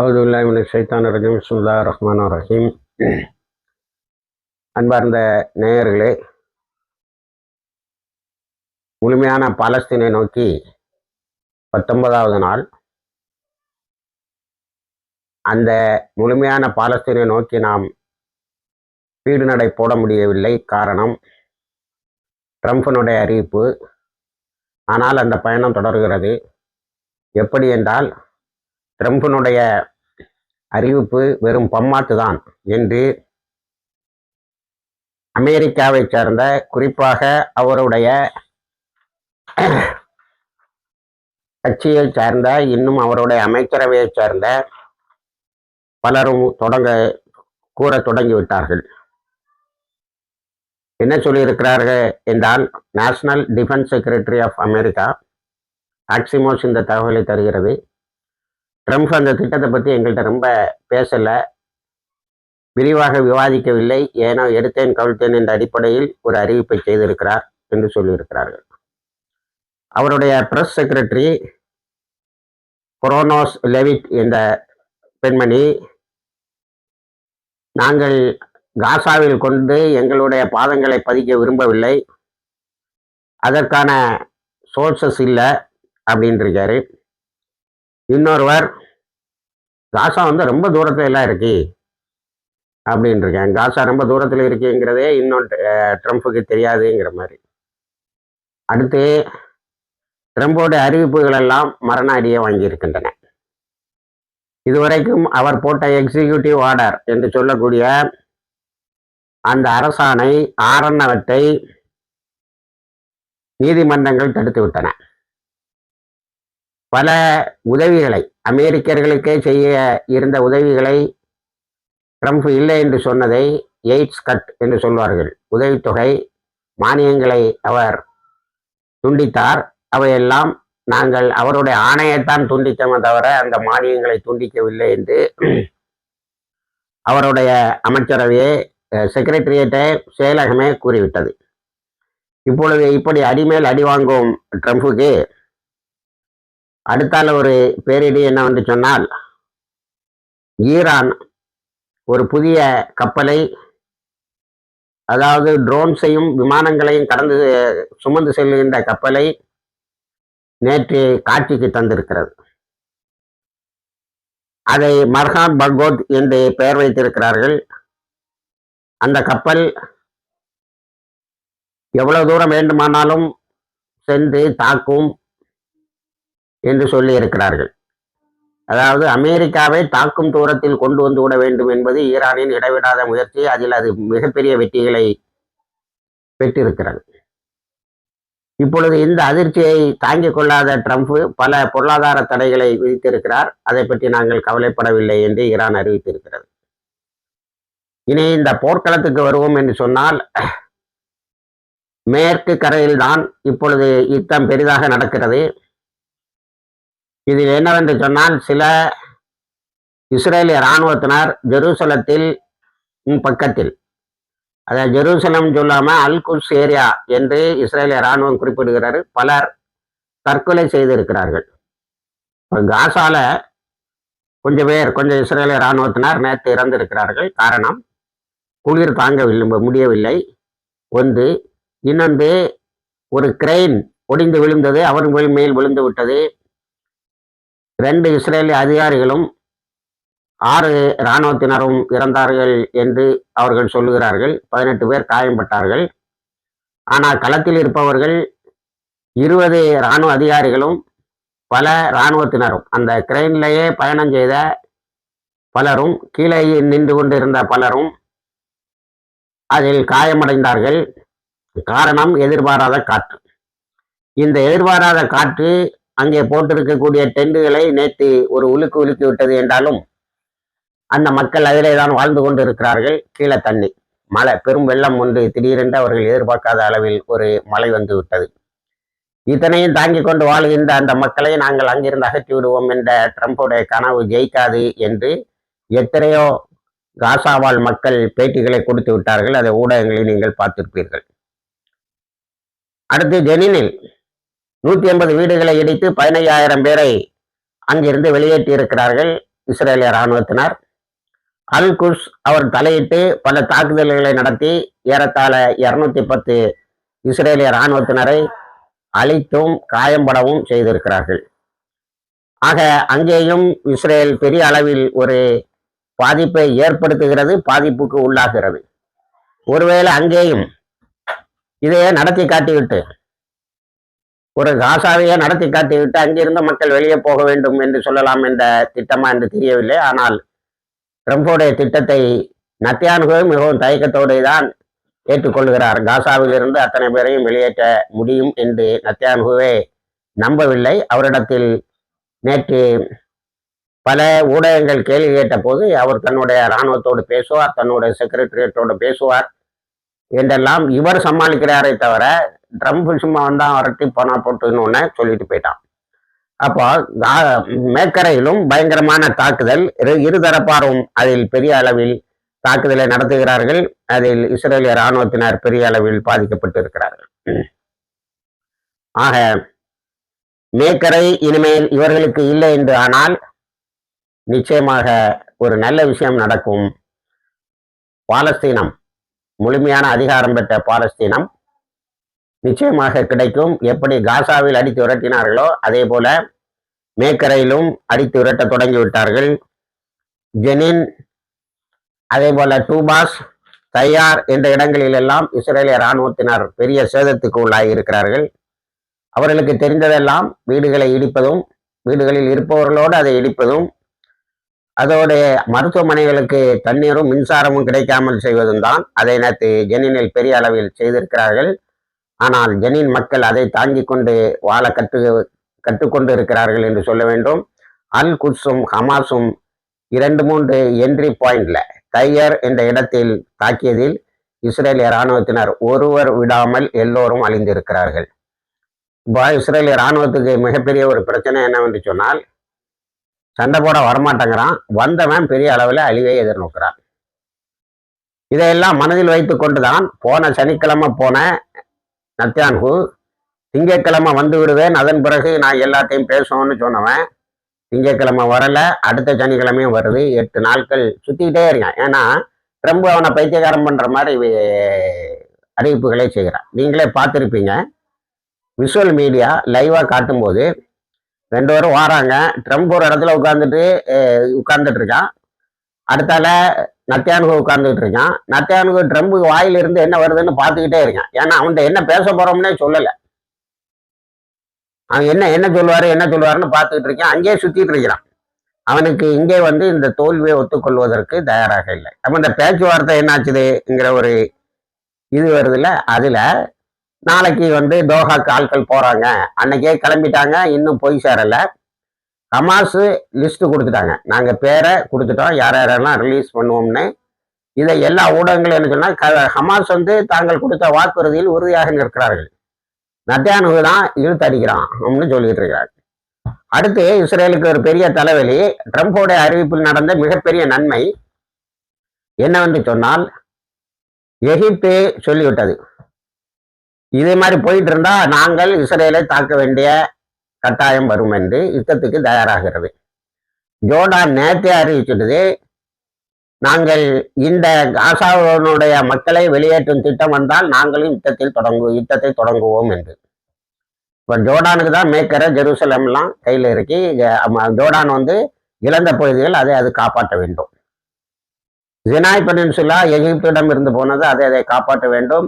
அவுதுல்லாமின் சைத்தான் ரஜம். சுல்லா ரஹ்மான் ரஹீம். அன்பார்ந்த நேயர்களே முழுமையான பாலஸ்தீனை நோக்கி பத்தொன்பதாவது நாள். அந்த முழுமையான பாலஸ்தீனை நோக்கி நாம் வீடு நடை போட முடியவில்லை. காரணம் ட்ரம்ப்பினுடைய அறிவிப்பு. ஆனால் அந்த பயணம் தொடர்கிறது. எப்படி என்றால் ட்ரம்பினுடைய அறிவிப்பு வெறும் பம்மாட்டு தான் என்று அமெரிக்காவை சேர்ந்த குறிப்பாக அவருடைய கட்சியை சார்ந்த இன்னும் அவருடைய அமைச்சரவையை சேர்ந்த பலரும் தொடங்க கூற தொடங்கிவிட்டார்கள் என்ன சொல்லியிருக்கிறார்கள் என்றால் national defence secretary of America Axios இந்த தகவலை தருகிறது. ட்ரம்ப் அந்த திட்டத்தை பற்றி எங்கள்கிட்ட ரொம்ப பேசலை. விரிவாக விவாதிக்கவில்லை. ஏனோ எடுத்தேன் கவிழ்த்தேன் என்ற அடிப்படையில் ஒரு அறிவிப்பை செய்திருக்கிறார் என்று சொல்லியிருக்கிறார்கள். அவருடைய பிரஸ் செக்ரட்டரி கொரோனோஸ் லெவிட் என்ற பெண்மணி நாங்கள் காசாவில் கொண்டு எங்களுடைய பாதங்களை பதிக்க விரும்பவில்லை. அதற்கான சோர்சஸ் இல்லை அப்படின்றிருக்காரு. இன்னொருவர் காசா வந்து ரொம்ப தூரத்துல எல்லாம் இருக்கு அப்படின்னு இருக்கேன் காசா ரொம்ப தூரத்தில் இருக்குங்கிறதே இன்னும் ட்ரம்ப்புக்கு தெரியாதுங்கிற மாதிரி. அடுத்து ட்ரம்போட அறிவிப்புகள் எல்லாம் மரண அடியை வாங்கியிருக்கின்றன. இதுவரைக்கும் அவர் போட்ட எக்ஸிக்யூட்டிவ் ஆர்டர் என்று சொல்லக்கூடிய அந்த அரசாணை ஆரண்ணவற்றை நீதிமன்றங்கள் தடுத்து விட்டன பல உதவிகளை அமெரிக்கர்களுக்கே செய்ய இருந்த உதவிகளை ட்ரம்ப் இல்லை என்று சொன்னதை எய்ட்ஸ் கட் என்று சொல்வார்கள். உதவித்தொகை மானியங்களை அவர் துண்டித்தார். அவையெல்லாம் நாங்கள் அவருடைய ஆணையைத்தான் துண்டித்தோமே தவிர அந்த மானியங்களை துண்டிக்கவில்லை என்று அவருடைய அமைச்சரவையே செக்ரட்டரியேட்டை செயலகமே கூறிவிட்டது. இப்பொழுது இப்படி அடிமேல் அடி வாங்கும் ட்ரம்ப்புக்கு அடுத்தால ஒரு பேரிடி என்னவென்று சொன்னால் ஈரான் ஒரு புதிய கப்பலை அதாவது ட்ரோன்ஸையும் விமானங்களையும் கடந்து சுமந்து செல்லுகின்ற கப்பலை நேற்று காட்சிக்கு தந்திருக்கிறது. அதை மர்ஹான் பகோத் என்று பெயர் வைத்திருக்கிறார்கள். அந்த கப்பல் எவ்வளவு தூரம் வேண்டுமானாலும் சென்று தாக்கும் என்று சொல்லி இருக்கிறார்கள். அதாவது அமெரிக்காவை தாக்கும் தூரத்தில் கொண்டு வந்து விட வேண்டும் என்பது ஈரானின் இடைவிடாத முயற்சி. அதில் அது மிகப்பெரிய வெற்றிகளை பெற்றிருக்கிறது. இப்பொழுது இந்த அதிர்ச்சியை தாங்கிக் கொள்ளாத ட்ரம்ப் பல பொருளாதார தடைகளை விதித்திருக்கிறார். அதை பற்றி நாங்கள் கவலைப்படவில்லை என்று ஈரான் அறிவித்திருக்கிறது. இனி இந்த போர்க்களத்துக்கு வருவோம் என்று சொன்னால் மேற்கு கரையில்தான் இப்பொழுது யுத்தம் பெரிதாக நடக்கிறது. இதில் என்னவென்று சொன்னால் சில இஸ்ரேலிய இராணுவத்தினர் ஜெருசலத்தில் பக்கத்தில். அதாவது ஜெருசலம் சொல்லாமல் அல்குஸ் ஏரியா என்று இஸ்ரேலிய இராணுவம் குறிப்பிடுகிறார் பலர் தற்கொலை செய்திருக்கிறார்கள். இப்போ காசால கொஞ்சம் பேர் கொஞ்சம் இஸ்ரேலிய இராணுவத்தினர் நேற்று இறந்திருக்கிறார்கள். காரணம் குளிர் தாங்கவில்லை முடியவில்லை. ஒன்று இன்னொன்று ஒரு கிரெயின் ஒடிந்து விழுந்தது அவர் மேல் விழுந்து விட்டது. ரெண்டு இஸ்ரேலிய அதிகாரிகளும் ஆறு இராணுவத்தினரும் இறந்தார்கள் என்று அவர்கள் சொல்லுகிறார்கள். பதினெட்டு பேர் காயம்பட்டார்கள். ஆனால் களத்தில் இருப்பவர்கள் இருபது இராணுவ அதிகாரிகளும் பல இராணுவத்தினரும் அந்த கிரெயின்லேயே பயணம் செய்த பலரும் கீழே நின்று கொண்டிருந்த பலரும் அதில் காயமடைந்தார்கள். காரணம் எதிர்பாராத காற்று. இந்த எதிர்பாராத காற்று அங்கே போட்டிருக்கக்கூடிய டெண்டுகளை நேற்று ஒரு உலுக்கு உலுக்கி விட்டது என்றாலும் அந்த மக்கள் அதிலே தான் வாழ்ந்து கொண்டு இருக்கிறார்கள் கீழே தண்ணி. மழை. பெரும் வெள்ளம் ஒன்று. திடீரென்று அவர்கள் எதிர்பார்க்காத அளவில் ஒரு மழை வந்து விட்டது. இத்தனையும் தாங்கி கொண்டு வாழ்கின்ற அந்த மக்களை நாங்கள் அங்கிருந்து அகற்றி விடுவோம் என்ற ட்ரம்ப்புடைய கனவு ஜெயிக்காது என்று எத்தனையோ காசாவால் மக்கள் பேட்டிகளை கொடுத்து விட்டார்கள். அதை ஊடகங்களை நீங்கள் பார்த்திருப்பீர்கள். அடுத்து ஜெனினில் நூற்றி ஐம்பது வீடுகளை இடித்து பதினையாயிரம் பேரை அங்கிருந்து வெளியேற்றி இருக்கிறார்கள் இஸ்ரேலிய இராணுவத்தினர். அல் குஷ் அவர் தலையிட்டு பல தாக்குதல்களை நடத்தி ஏறத்தாழ இருநூத்தி பத்து இஸ்ரேலிய இராணுவத்தினரை அழித்தும் காயம்படவும் செய்திருக்கிறார்கள். ஆக அங்கேயும் இஸ்ரேல் பெரிய அளவில் ஒரு பாதிப்பை ஏற்படுத்துகிறது பாதிப்புக்கு உள்ளாகிறது. ஒருவேளை அங்கேயும் இதையே நடத்தி காட்டிவிட்டு ஒரு காசாவையே நடத்தி காட்டிவிட்டு அங்கிருந்த மக்கள் வெளியே போக வேண்டும் என்று சொல்லலாம் என்ற திட்டமா என்று தெரியவில்லை. ஆனால் ட்ரம்போடைய திட்டத்தை நத்தியானுகவே மிகவும் தயக்கத்தோடு தான் ஏற்றுக்கொள்கிறார். காசாவில் இருந்து அத்தனை பேரையும் வெளியேற்ற முடியும் என்று நத்தியானுகுவே நம்பவில்லை. அவரிடத்தில் நேற்று பல ஊடகங்கள் கேள்வி கேட்ட போது அவர் தன்னுடைய இராணுவத்தோடு பேசுவார் தன்னுடைய செக்ரட்டரியேட்டோடு பேசுவார். என்றெல்லாம் இவர் சமாளிக்கிறாரே தவிர ட்ரம்ப் சும்மா வந்தா வரட்டி போனா போட்டுன்னு ஒன்று சொல்லிட்டு போயிட்டான். அப்போ மேக்கரையிலும் மேற்கரையிலும் பயங்கரமான தாக்குதல் இரு- இருதரப்பாரும் அதில் பெரிய அளவில் தாக்குதலை நடத்துகிறார்கள். அதில் இஸ்ரேலிய இராணுவத்தினர் பெரிய அளவில் பாதிக்கப்பட்டு இருக்கிறார்கள் ஆக மேக்கரை இனிமேல் இவர்களுக்கு இல்லை என்று ஆனால் நிச்சயமாக ஒரு நல்ல விஷயம் நடக்கும். பாலஸ்தீனம். முழுமையான அதிகாரம் பெற்ற பாலஸ்தீனம் நிச்சயமாக கிடைக்கும். எப்படி காசாவில் அடித்து விரட்டினார்களோ அதே போல மேக்கரையிலும் அடித்து விரட்ட தொடங்கி விட்டார்கள். ஜெனின் அதே போல டூபாஸ் தையார் என்ற இடங்களிலெல்லாம் இஸ்ரேலிய இராணுவத்தினர் பெரிய சேதத்துக்கு உள்ளாகி இருக்கிறார்கள். அவர்களுக்கு தெரிந்ததெல்லாம் வீடுகளை இடிப்பதும் வீடுகளில் இருப்பவர்களோடு அதை இடிப்பதும் அதோடைய மருத்துவமனைகளுக்கு தண்ணீரும் மின்சாரமும் கிடைக்காமல் செய்வதும் தான் அதை நேற்று ஜெனினில் பெரிய அளவில் செய்திருக்கிறார்கள். ஆனால் ஜெனின் மக்கள் அதை தாங்கிக் கொண்டு வாழ கற்று கற்றுக்கொண்டு இருக்கிறார்கள் என்று சொல்ல வேண்டும். அல் குட்ஸும் ஹமாஸும் இரண்டு மூன்று என்ட்ரி பாயிண்ட்ல தையர் என்ற இடத்தில் தாக்கியதில் இஸ்ரேலிய இராணுவத்தினர் ஒருவர் விடாமல் எல்லோரும் அழிந்திருக்கிறார்கள். இப்போ இஸ்ரேலிய இராணுவத்துக்கு மிகப்பெரிய ஒரு பிரச்சனை என்னவென்று சொன்னால் சண்டை போட வரமாட்டேங்கிறான். வந்தவன் பெரிய அளவில் அழிவை எதிர்நோக்கிறான். இதையெல்லாம் மனதில் வைத்து கொண்டுதான் போன சனிக்கிழமை போன நத்தியான்கு திங்கட்கிழமை வந்து விடுவேன். அதன் பிறகு நான் எல்லாத்தையும் பேசுவோம்னு சொன்னவன் திங்கக்கிழமை வரல. அடுத்த சனிக்கிழமையும் வருது. எட்டு நாட்கள் சுற்றிக்கிட்டே இருக்கான். ஏன்னா ட்ரம்ப் அவனை பைத்தியகாரம் பண்ணுற மாதிரி அறிவிப்புகளே அறிவிப்புகளை செய்கிறான். நீங்களே பார்த்துருப்பீங்க. விஷுவல் மீடியா லைவாக காட்டும்போது ரெண்டு பேரும் வாராங்க. ட்ரம்ப் ஒரு இடத்துல உட்காந்துட்டு உட்கார்ந்துட்டு இருக்கான். அடுத்தால நத்தியானுகு உட்கார்ந்துட்டு இருக்கான். நத்தியானுகு ட்ரம்ப் வாயிலிருந்து என்ன வருதுன்னு பார்த்துக்கிட்டே இருக்கான். ஏன்னா அவன்கிட்ட என்ன பேச போறோம்னே சொல்லலை. அவன் என்ன என்ன சொல்லுவாரு என்ன சொல்லுவாருன்னு பார்த்துக்கிட்டு இருக்கான். அங்கேயே சுத்திட்டு இருக்கிறான். அவனுக்கு இங்கே வந்து இந்த தோல்வியை ஒத்துக்கொள்வதற்கு தயாராக இல்லை. அப்போ இந்த பேச்சுவார்த்தை என்னாச்சுதுங்கிற ஒரு இது வருதுல்ல அதுல நாளைக்கு வந்து தோஹாக்கு ஆட்கள் போறாங்க. அன்னைக்கே கிளம்பிட்டாங்க இன்னும் போய் சேரல. ஹமாஸ் லிஸ்ட் கொடுத்துட்டாங்க. நாங்க பேரை கொடுத்துட்டோம் யார் யாரெல்லாம் ரிலீஸ் பண்ணுவோம்னு. இதை எல்லா ஊடகங்களும் என்ன சொன்னா க- ஹமாஸ் வந்து தாங்கள் கொடுத்த வாக்குறுதியில் உறுதியாக நிற்கிறார்கள். நத்தியானுகு தான் இழுத்து அடிக்கிறான் அப்படின்னு சொல்லிட்டு இருக்கிறாங்க. அடுத்து இஸ்ரேலுக்கு ஒரு பெரிய தலைவலி ட்ரம்போடைய அறிவிப்பில் நடந்த மிகப்பெரிய நன்மை என்னவென்று சொன்னால் எகிப்து சொல்லிவிட்டது. இதே மாதிரி போயிட்டு இருந்தா நாங்கள் இஸ்ரேலை தாக்க வேண்டிய கட்டாயம் வரும் என்று யுத்தத்துக்கு தயாராகிறது. ஜோர்டான் நேற்றே அறிவிச்சிட்டது நாங்கள் இந்த காசாவுடைய மக்களை வெளியேற்றும் திட்டம் வந்தால் நாங்களும் யுத்தத்தில் தொடங்கு யுத்தத்தை தொடங்குவோம் என்று. இப்போ ஜோர்டானுக்கு தான் மேக்கரை ஜெருசலம்லாம் கையில் இருக்கு. ஜோர்டான் வந்து இழந்த பகுதிகள் அதை அது காப்பாற்ற வேண்டும். ஜினாய் பெனின்சுலா எகிப்திடம் இருந்து போனது அதை அதை காப்பாற்ற வேண்டும்.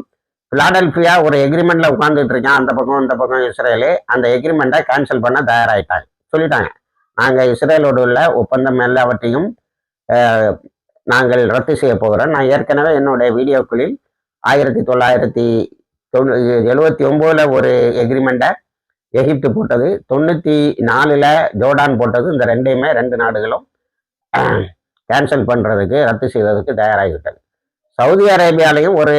பிலாடல்பியா ஒரு எக்ரிமெண்ட்ல உட்கார்ந்துட்டு இருக்கான். அந்த பக்கம் இந்த பக்கம் இஸ்ரேலு. அந்த எக்ரிமெண்ட்டை கேன்சல் பண்ண தயாராகிட்டாங்க சொல்லிட்டாங்க. நாங்கள் இஸ்ரேலோடு உள்ள ஒப்பந்தம் எல்லாவற்றையும் நாங்கள் ரத்து செய்ய போகிறோம். நான் ஏற்கனவே என்னுடைய வீடியோக்களில் ஆயிரத்தி தொள்ளாயிரத்தி தொண்ணூ எழுபத்தி ஒம்போதில் ஒரு எக்ரிமெண்ட்டை எகிப்து போட்டது தொண்ணூற்றி நாலில் ஜோர்டான் போட்டது இந்த ரெண்டையுமே ரெண்டு நாடுகளும் கேன்சல் பண்ணுறதுக்கு ரத்து செய்வதற்கு தயாராகிவிட்டது. சவுதி அரேபியாலையும் ஒரு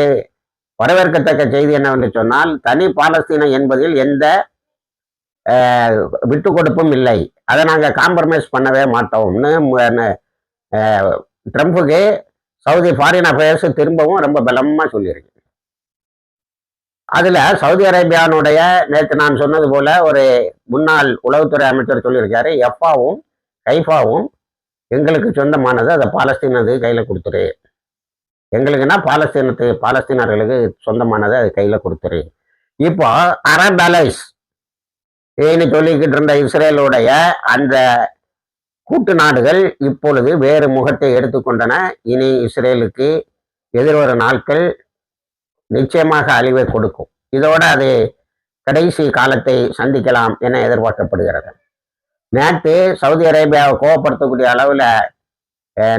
வரவேற்கத்தக்க செய்தி என்னவென்று சொன்னால் தனி பாலஸ்தீனம் என்பதில் எந்த விட்டு கொடுப்பும் இல்லை. அதை நாங்கள் காம்ப்ரமைஸ் பண்ணவே மாட்டோம்னு ட்ரம்ப்புக்கு சவுதி ஃபாரின் அஃபேர்ஸ் திரும்பவும் ரொம்ப பலமாக சொல்லியிருக்கு. அதில் சவுதி அரேபியானுடைய நேற்று நான் சொன்னது போல ஒரு முன்னாள் உளவுத்துறை அமைச்சர் சொல்லியிருக்காரு எஃபாவும் கைஃபாவும் எங்களுக்கு சொந்தமானது அதை பாலஸ்தீனது கையில் கொடுத்துரு. எங்களுக்குன்னா பாலஸ்தீனத்து பாலஸ்தீனர்களுக்கு சொந்தமானதை அது கையில் கொடுத்துரு. இப்போ அரப் அலைஸ் ஏன்னு சொல்லிக்கிட்டு இருந்த இஸ்ரேலுடைய அந்த கூட்டு நாடுகள் இப்பொழுது வேறு முகத்தை எடுத்துக்கொண்டன. இனி இஸ்ரேலுக்கு எதிர்வரும் நாட்கள் நிச்சயமாக அழிவை கொடுக்கும். இதோடு அது கடைசி காலத்தை சந்திக்கலாம் என எதிர்பார்க்கப்படுகிறது. நேற்று சவுதி அரேபியாவை கோவப்படுத்தக்கூடிய அளவில்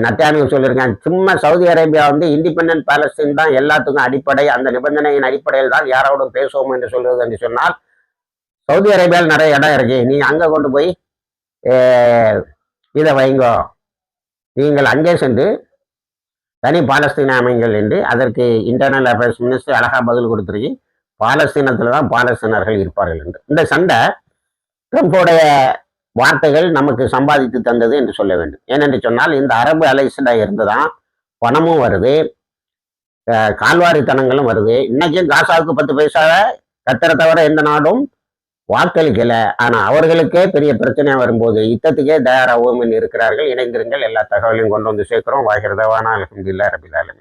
நத்தியானு சொல்லியிருக்கேன் சும்மா சவுதி அரேபியா வந்து இண்டிபெண்டன்ட் பாலஸ்தீன் தான் எல்லாத்துக்கும் அடிப்படை அந்த நிபந்தனையின் அடிப்படையில் தான் யாரோடும் பேசுவோம் என்று சொல்வது என்று சொன்னால் சவுதி அரேபியாவில் நிறைய இடம் இருக்கு. நீ அங்கே கொண்டு போய் இதை வைங்கோ. நீங்கள் அங்கே சென்று தனி பாலஸ்தீன அமைங்கள் என்று அதற்கு இன்டர்னல் அஃபேர்ஸ் மினிஸ்டர் அழகாக பதில் கொடுத்துருக்கு பாலஸ்தீனத்தில் தான் பாலஸ்தீனர்கள் இருப்பார்கள் என்று. இந்த சண்டை ட்ரம்ப்போடைய வார்த்தைகள் நமக்கு சம்பாதித்து தந்தது என்று சொல்ல வேண்டும். ஏனென்று சொன்னால் இந்த அரபு அலைஸ்ல இருந்து தான் பணமும் வருது கால்வாரித்தனங்களும் வருது. இன்னைக்கும் காசாவுக்கு பத்து பைசாவை கத்தரை தவிர எந்த நாடும் வாக்களிக்கல. ஆனா அவர்களுக்கே பெரிய பிரச்சனையா வரும்போது யுத்தத்துக்கே தயாராகவும் இருக்கிறார்கள். இணைந்திருங்கள் எல்லா தகவலையும் கொண்டு வந்து சேர்க்கிறோம். வாகிறதவான அலமதுல்லா ரபிலாலமி